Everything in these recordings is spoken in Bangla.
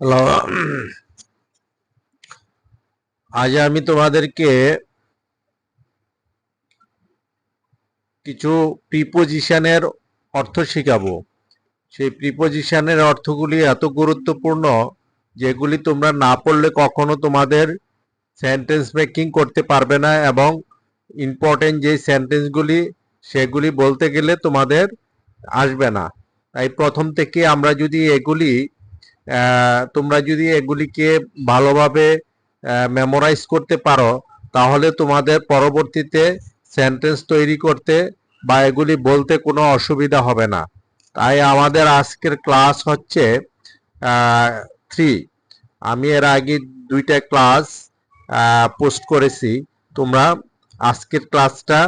হ্যালো। আজ আমি তোমাদেরকে কিছু প্রিপোজিশনের অর্থ শেখাবো। সেই প্রিপোজিশনের অর্থগুলি এত গুরুত্বপূর্ণ, যেগুলি তোমরা না পড়লে কখনো তোমাদের সেন্টেন্স মেকিং করতে পারবে না এবং ইম্পর্টেন্ট যে সেন্টেন্সগুলি সেগুলি বলতে গেলে তোমাদের আসবে না। তাই প্রথম থেকে আমরা যদি এগুলি তোমরা যদি এগুলিকে ভালোভাবে মেমোরাইজ করতে পারো, তাহলে তোমাদের পরবর্তীতে সেন্টেন্স তৈরি করতে বা এগুলি বলতে কোনো অসুবিধা হবে না। তাই আমাদের আজকের ক্লাস হচ্ছে থ্রি আমি এর আগে দুইটা ক্লাস পোস্ট করেছি। তোমরা আজকের ক্লাসটা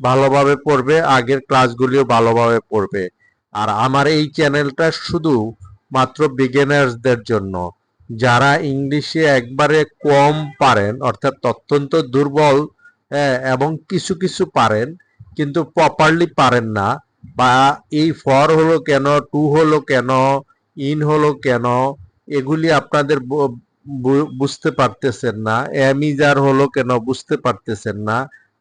ভালোভাবে পড়বে, আগের ক্লাসগুলিও ভালোভাবে পড়বে। আর আমার এই চ্যানেলটা শুধু মাত্র বিগিনার্সদের জন্য। যারা ইংলিশে একবারে কম পারেন অর্থাৎ অত্যন্ত দুর্বল হ্যাঁ, এবং কিছু কিছু পারেন কিন্তু প্রপারলি পারেন না বা এই ফর হলো কেন টু হলো কেন ইন হলো কেন এগুলি আপনাদের বুঝতে পারতেছেন না অ্যামিজার হলো কেন বুঝতে পারতেছেন না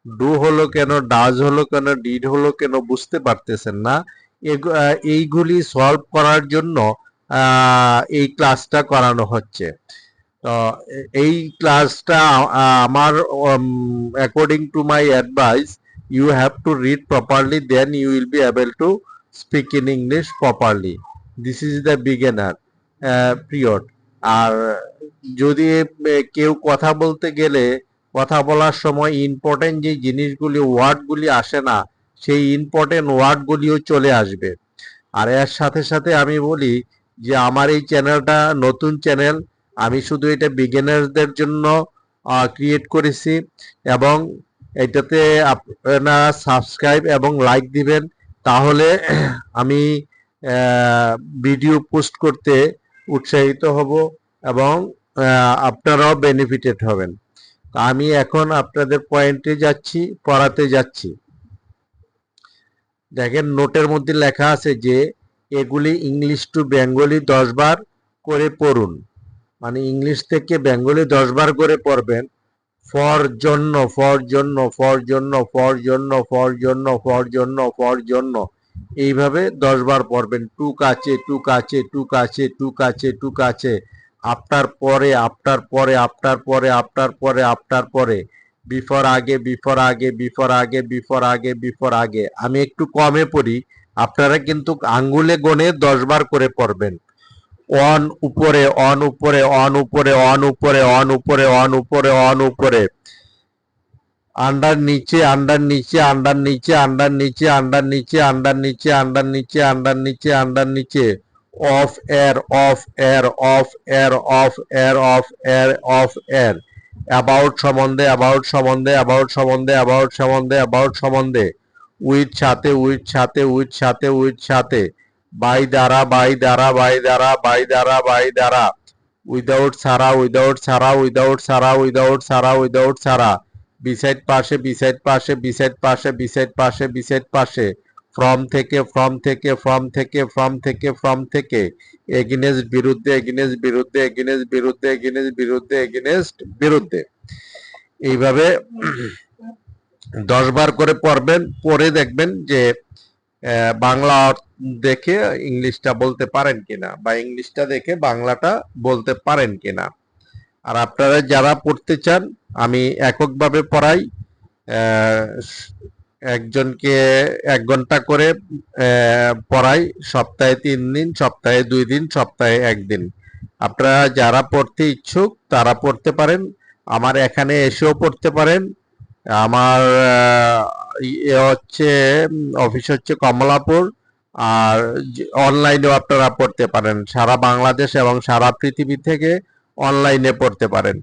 ডু হলো কেন ডাজ হলো কেন ডিড হলো কেন বুঝতে পারতেছেন না এইগুলি সলভ করার জন্য এই ক্লাসটা করানো হচ্ছে। তো এই ক্লাসটা আমার according to my advice you have to read properly then you will be able to speak in English properly this is the beginner period আর যদি কেউ কথা বলতে গেলে, কথা বলার সময় ইম্পর্টেন্ট যে জিনিসগুলি, ওয়ার্ডগুলি আসে না, সেই ইম্পর্টেন্ট ওয়ার্ডগুলিও চলে আসবে। আর এর সাথে সাথে আমি বলি যে আমার এই চ্যানেলটা নতুন চ্যানেল, আমি শুধু এটা বিগিনারদের জন্য ক্রিয়েট করেছি এবং এটাতে আপনারা সাবস্ক্রাইব এবং লাইক দিবেন। তাহলে আমি ভিডিও পোস্ট করতে উৎসাহিত হব এবং আপনারাও বেনিফিটেড হবেন। আমি এখন আপনাদের পয়েন্টে যাচ্ছি, পড়াতে যাচ্ছি। দেখেন নোটের মধ্যে লেখা আছে যে এগুলি ইংলিশ টু বেঙ্গলি দশ বার করে পড়ুন। মানে ইংলিশ থেকে বেঙ্গলি দশ বার করে পড়বেন। ফর জন্য ফর জন্য ফর জন্য ফর জন্য ফর জন্য ফর জন্য ফর জন্য এইভাবে দশ বার পড়বেন। টু কাছে টু কাছে টু কাছে টু কাছে টু কাছে আফটার পরে আফটার পরে আফটার পরে আফটার পরে আফটার পরে। বিফোর আগে বিফোর আগে বিফোর আগে বিফোর আগে বিফোর আগে। আমি একটু কমে পড়ি। আপনারা কিন্তু আঙ্গুলে গনে দশ বার করে পড়বেন। অন উপরে অন উপরে অন উপরে অন উপরে অন উপরে অন উপরে অন উপরে। আন্ডার নিচে আন্ডার নিচে আন্ডার নিচে আন্ডার নিচে আন্ডার নিচে আন্ডার নিচে আন্ডার নিচে আন্ডার নিচে আন্ডার নিচে। অফ এয়ার অফ এয়ার অফ এয়ার অফ এয়ার অফ এয়ার অফ, এর। অ্যাবাউট সম্বন্ধে অ্যাবাউট সম্বন্ধে অ্যাবাউট সম্বন্ধে অ্যাবাউট সম্বন্ধে অ্যাবাউট সম্বন্ধে। উইথ সাথে উইথ সাথে উইথ সাথে উইথ সাথে। বাই দ্বারা বাই দ্বারা বাই দ্বারা বাই দ্বারা বাই দ্বারা। উইদাউট সারা উইদাউট সারা উইদাউট সারা উইদাউট সারা উইদাউট সারা। বিসাইড পাশে বিসাইড পাশে বিসাইড পাশে বিসাইড পাশে বিসাইড পাশে। ফ্রম থেকে ফ্রম থেকে ফ্রম থেকে ফ্রম থেকে ফ্রম থেকে। এগিনেস্ট বিরুদ্ধে এগিনেস্ট বিরুদ্ধে এগিনেস্ট বিরুদ্ধে এগিনেস্ট বিরুদ্ধে এগিনেস্ট বিরুদ্ধে। এইভাবে দশ বার করে পড়বেন পরে দেখবেন যে বাংলা দেখে ইংলিশটা বলতে পারেন কিনা বা ইংলিশটা দেখে বাংলাটা বলতে পারেন কিনা। আর আপনারা যারা পড়তে চান, আমি এককভাবে পড়াই একজনকে এক ঘণ্টা করে পড়াই, সপ্তাহে তিন দিন, সপ্তাহে দুই দিন, সপ্তাহে একদিন। আপনারা যারা পড়তে ইচ্ছুক, তারা পড়তে পারেন। আমার এখানে এসেও পড়তে পারেন। আমার ইয়ে হচ্ছে অফিস হচ্ছে কমলাপুর। আর অনলাইনেও আপনারা পড়তে পারেন। সারা বাংলাদেশ এবং সারা পৃথিবী থেকে অনলাইনে পড়তে পারেন।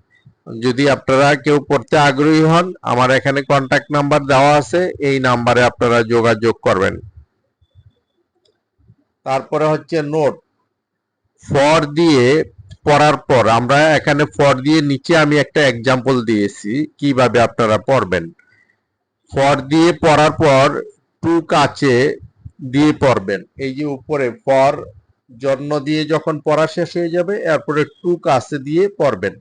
যদি আপনারা কেউ পড়তে আগ্রহী হন, আমার এখানে কন্ট্যাক্ট নাম্বার দেওয়া আছে। এই নাম্বারে আপনারা যোগাযোগ করবেন। তারপরে হচ্ছে নোট ফর দিয়ে পড়ার পর আমরা এখানে ফর দিয়ে নিচে আমি একটা এক্সাম্পল দিয়েছি, কীভাবে আপনারা পড়বেন। ফর দিয়ে পড়ার পর টু কাছে দিয়ে পড়বেন। এই যে উপরে ফর জন্ম দিয়ে যখন পড়া শেষ হয়ে যাবে, এরপরে টু কাছে দিয়ে পড়বেন।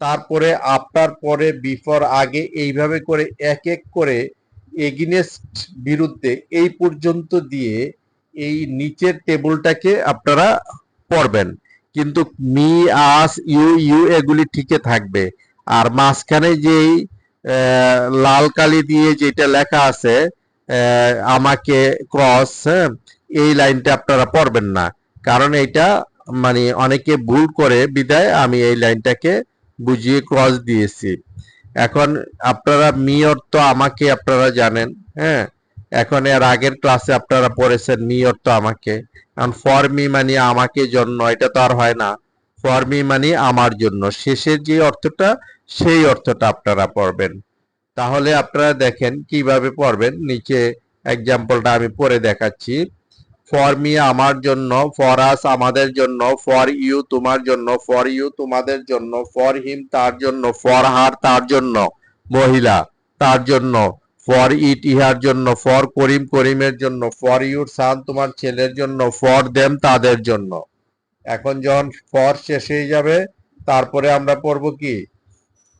তারপরে আফটার পরে বিফোর আগে এইভাবে করে এক এক করে এগিনেস্ট বিরুদ্ধে এই পর্যন্ত দিয়ে এই নিচের টেবিলটাকে আপনারা পড়বেন। কিন্তু মি, আস, ইউ ইউ এগুলি ঠিকই থাকবে। আর মাঝখানে যেই লাল কালি দিয়ে যেটা লেখা আছে আমাকে ক্রস হ্যাঁ এই লাইনটা আপনারা পড়বেন না। কারণ এটা মানে অনেকে ভুল করে বিদায়, আমি এই লাইনটাকে বুঝিয়ে ক্রস দিয়েছি। এখন আপনারা মি অর্থ আমাকে আপনারা জানেন হ্যাঁ। এখন এর আগের ক্লাসে আপনারা পড়েছেন মি অর্থ আমাকে। কারণ ফর মি মানে আমাকে জন্য, এটা তো আর হয় না। ফর মি মানে আমার জন্য। শেষের যে অর্থটা, সেই অর্থটা আপনারা পড়বেন। তাহলে আপনারা দেখেন কীভাবে পড়বেন। নিচে এক্সাম্পলটা আমি পড়ে দেখাচ্ছি। ফর মি আমার জন্য ফর আস আমাদের জন্য ফর ইউ তোমার জন্য ফর ইউ তোমাদের জন্য ফর হিম তার জন্য ফর হার তার জন্য, মহিলা তার জন্য। ফর ইট ইহার জন্য ফর করিম করিমের জন্য ফর ইউর সান তোমার ছেলের জন্য ফর দেম তাদের জন্য। এখন যখন ফর শেষ হয়ে যাবে, তারপরে আমরা পড়ব কি?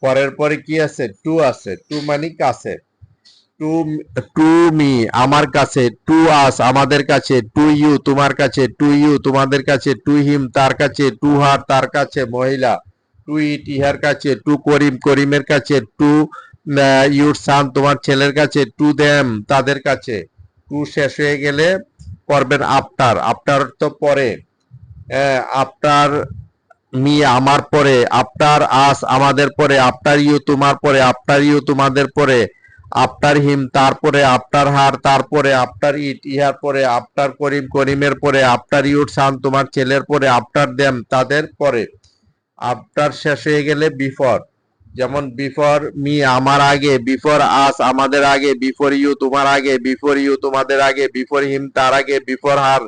পরের পরে কি আছে? টু আছে। টু মানে কাছে। টু টু মি আমার কাছে। টু আস আমাদের কাছে। টু ইউ তোমার কাছে। টু ইউ তোমাদের কাছে। টু হিম তার কাছে। টু হার তার কাছে। মহিলা টু ইট ইহার কাছে। টু করিম করিমের কাছে। টু ইউর সান, তোমার ছেলের কাছে, টু দেম, তাদের কাছে। টু শেষ হয়ে গেলে করবেন আফটার। আফটার তো পরে। আফটার মি আমার পরে, আফটার আস আমাদের পরে, আফটার ইউ তোমার পরে, আফটার ইউ তোমাদের পরে, আফটার হিম তারপরে আফটার হার তারপরে আফটার ইট ইহার পরে, আফটার করিম করিমের পরে, আফটার ইউর সান তোমার ছেলের পরে, আফটার দেম তাদের পরে। আফটার শেষ হয়ে গেলে বিফর। যেমন বিফর মি আমার আগে বিফর আস আমাদের আগে বিফর ইউ তোমার আগে বিফর ইউ তোমাদের আগে বিফর হিম তার আগে বিফর হার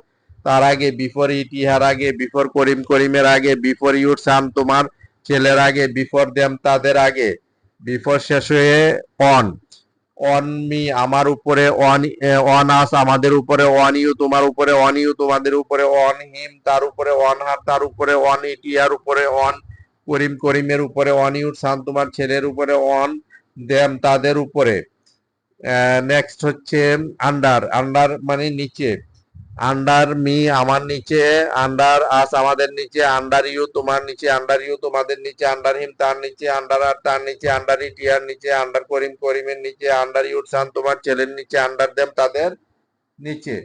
তার আগে বিফর ইট ইহার আগে বিফর করিম করিমের আগে বিফর ইউর সান তোমার ছেলের আগে বিফর দেম তাদের আগে বিফর শেষ হয়ে অন অন মি আমার উপরে অন অন আস আমাদের উপরে অন ইউ তোমার উপরে অন ইউ তোমাদের উপরে অন হিম তার উপরে অন হার তার উপরে অন ইট ইয়ার উপরে অন করিম করিমের উপরে অন ইউর সান তোমার ছেলের উপরে অন দেম তাদের উপরে। নেক্সট হচ্ছে আন্ডার আন্ডার মানে নিচে। আন্ডার মি আমার নিচে আন্ডার আস আমাদের নিচে আন্ডার ইউ তোমার নিচে আন্ডার ইউ তোমাদের নিচে আন্ডার হিম তার নিচে আন্ডার আর তার নিচে আন্ডার ইট ইয়ার নিচে আন্ডার করিম করিমের নিচে আন্ডার ইউর সান তোমার ছেলের নিচে আন্ডার দেম তাদের নিচে।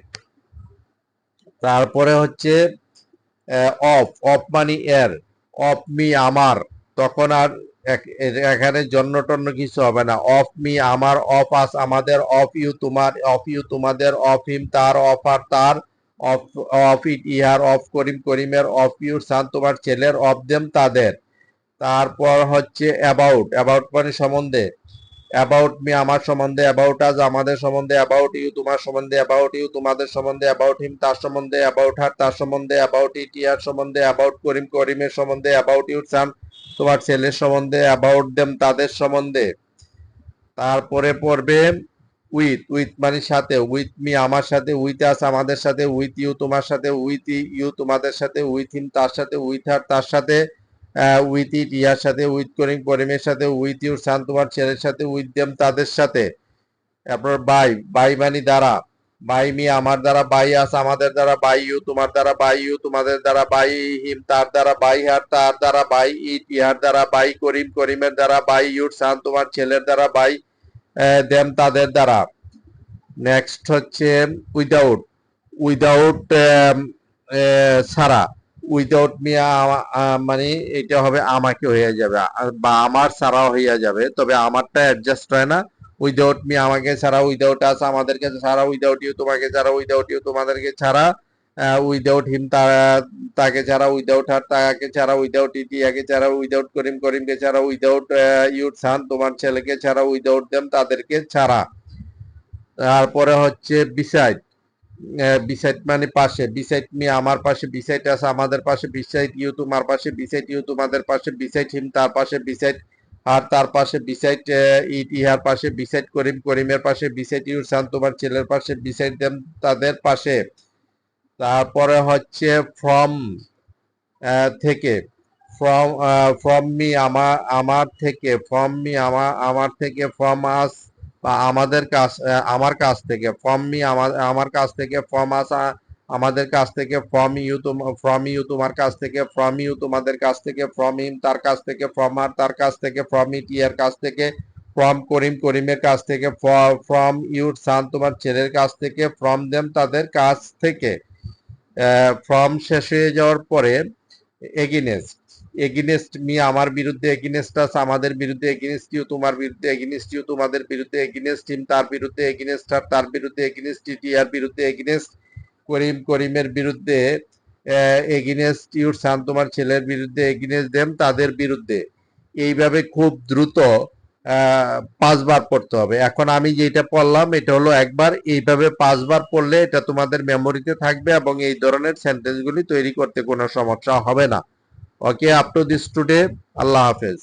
তারপরে হচ্ছে অফ অফ মানি এর অফ মি আমার। তখন আর এখানে জন্য টন্য কিছু হবে না। অফ মি আমার, অফ আস আমাদের, অফ ইউ তোমার, অফ ইউ তোমাদের, অফ হিম তার, অফ আর তার, অফ অফ ইট ইহার, অফ করিম করিমের, অফ ইউর সান তোমার ছেলের, অফ দেম তাদের। তারপর হচ্ছে অ্যাবাউট অ্যাবাউট মানে সম্বন্ধে। অ্যাবাউট মি আমার সম্বন্ধে অ্যাবাউট আজ আমাদের সম্বন্ধে অ্যাবাউট ইউ তোমার সম্বন্ধে অ্যাবাউট ইউ তোমাদের সম্বন্ধে অ্যাবাউট হিম তার সম্বন্ধে অ্যাবাউট হার তার সম্বন্ধে অ্যাবাউট ইট ইয়ার সম্বন্ধে অ্যাবাউট করিম, করিমের সম্বন্ধে অ্যাবাউট ইউর সান তোমার ছেলের সম্বন্ধে অ্যাবাউট দেম তাদের সম্বন্ধে। তারপরে পড়বে উইথ উইথ মানে সাথে উইথ মি আমার সাথে উইথ আস আমাদের সাথে উইথ ইউ তোমার সাথে উইথ ইউ তোমাদের সাথে উইথ হিম তার সাথে উইথ হার তার সাথে। উইথ ইট ইয়ার সাথে উইথ করিম, করিমের সাথে উইথ ইউর সান তোমার ছেলের সাথে উইথ দেম তাদের সাথে। তারপর বাই বাই মানি দ্বারা। বাই মি আমার দ্বারা বাই আস আমাদের দ্বারা বাই ইউ তোমার দ্বারা বাই ইউ তোমাদের দ্বারা বাই হিম তার দ্বারা বাই হার তার দ্বারা বাই ইট ইহার দ্বারা বাই করিম, করিমের দ্বারা বাই ইউর সান তোমার ছেলের দ্বারা বাই দেম তাদের দ্বারা। নেক্সট হচ্ছে উইদাউট উইদাউট ছাড়া। উইদাউট মি মানে এটা হবে আমাকে হয়ে যাবে। বা আমার ছাড়াও হইয়া যাবে। তবে আমারটা অ্যাডজাস্ট হয় না। উইদাউট মি আমাকে ছাড়া উইদাউট আস আমাদেরকে ছাড়া উইদাউট ইউ তোমাকে ছাড়া উইদাউট ইউ তোমাদেরকে ছাড়া উইদাউট হিম তাকে ছাড়া উইদাউট হার তাকে ছাড়া উইদাউট ইট ইয়াকে ছাড়া উইদাউট করিম, করিমকে ছাড়া উইদাউট ইউর সান তোমার ছেলেকে ছাড়া উইদাউট দেম তাদেরকে ছাড়া। তারপরে হচ্ছে বিসাইড বিসাইড মানে পাশে বিসাইড মি আমার পাশে বিসাইড আছে আমাদের পাশে বিসাইড ইউ তোমার পাশে বিসাইড ইউ তোমাদের পাশে বিসাইড হিম তার পাশে বিসাইড আর তার পাশে বিসাইড ইট ইহার পাশে বিসাইড করিম করিমের পাশে বিসাইড ইউর সান তোমার ছেলের পাশে বিসাইড দেম তাদের পাশে। তারপরে হচ্ছে ফ্রম থেকে। ফ্রম ফ্রম মি আমার আমার থেকে ফ্রম মি আমার আমার থেকে ফ্রম আস বা আমাদের কাছ আমার কাছ থেকে ফর্ম মি আমার আমার কাছ থেকে ফর্ম আস আমাদের কাছ থেকে ফর্ম ইউ তোমার ফ্রম ইউ তোমার কাছ থেকে ফ্রম ইউ তোমাদের কাছ থেকে ফ্রম ইম তার কাছ থেকে ফ্রম আর তার কাছ থেকে ফ্রম ইট ইয়ার কাছ থেকে ফ্রম করিম করিমের কাছ থেকে ফ্রম ইউর সান তোমার ছেলের কাছ থেকে ফ্রম দেম তাদের কাছ থেকে ফ্রম শেষ হয়ে যাওয়ার পরে এগিনেস্ট এগিনেস্ট মি আমার বিরুদ্ধে এগিনেস্ট আস আমাদের বিরুদ্ধে এগিনেস্ট ইউ তোমার বিরুদ্ধে এগিনেস্ট ইউ তোমাদের বিরুদ্ধে এগিনেস্ট হিম তার বিরুদ্ধে এগিনেস্ট আর তার বিরুদ্ধে এগিনেস্ট ইয়ার বিরুদ্ধে এগিনেস্ট করিম, করিমের বিরুদ্ধে এগিনেস্ট ইউর সান তোমার ছেলের বিরুদ্ধে এগিনেস্ট দেম তাদের বিরুদ্ধে। এইভাবে খুব দ্রুত পাঁচবার পড়তে হবে। এখন আমি যেটা পড়লাম, এটা হলো একবার, এইভাবে পাঁচবার পড়লে এটা তোমাদের মেমোরিতে থাকবে এবং এই ধরনের সেন্টেন্সগুলি তৈরি করতে কোনো সমস্যা হবে না। Okay up to this today আল্লাহ হাফেজ